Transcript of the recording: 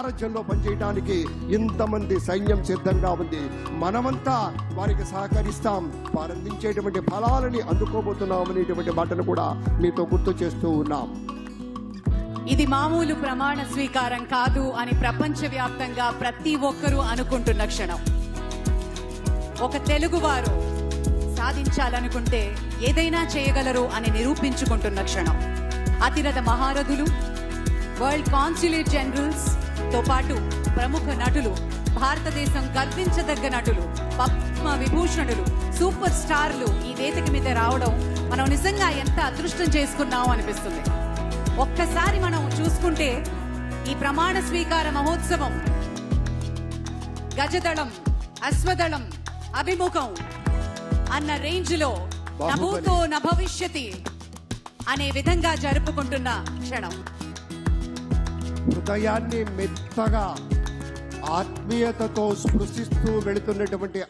సారథ్యంలో పనిచేయడానికి ఇంతమంది సైన్యం సిద్ధంగా ఉంది. మనమంతా వారికి సహకరిస్తాం. వారు ఫలాలని అందుకోబోతున్నాం అనేటువంటి మాటను కూడా మీతో గుర్తు చేస్తూ ఉన్నాం. ఇది మామూలు ప్రమాణ స్వీకారం కాదు అని ప్రపంచవ్యాప్తంగా ప్రతి ఒక్కరూ అనుకుంటున్న క్షణం. ఒక తెలుగువారు సాధించాలనుకుంటే ఏదైనా చేయగలరు అని నిరూపించుకుంటున్న క్షణం. అతిరథ మహారథులు వరల్డ్ కాన్సులేట్ జనరల్స్ తో పాటు ప్రముఖ నటులు భారతదేశం గర్వించదగ్గ నటులు పద్మ విభూషణులు సూపర్ స్టార్లు ఈ వేదిక మీద రావడం మనం నిజంగా ఎంత అదృష్టం చేసుకున్నాం అనిపిస్తుంది ఒక్కసారి మనం చూసుకుంటే ఈ ప్రమాణ స్వీకార మహోత్సవం గజదళం అశ్వదళం అభిముఖం అన్న రేంజ్లో. నభూతో నభవిష్యతి అనే విధంగా జరుపుకుంటున్న క్షణం హృదయాన్ని మెత్తగా ఆత్మీయతతో స్పృశిస్తూ వెళుతున్నటువంటి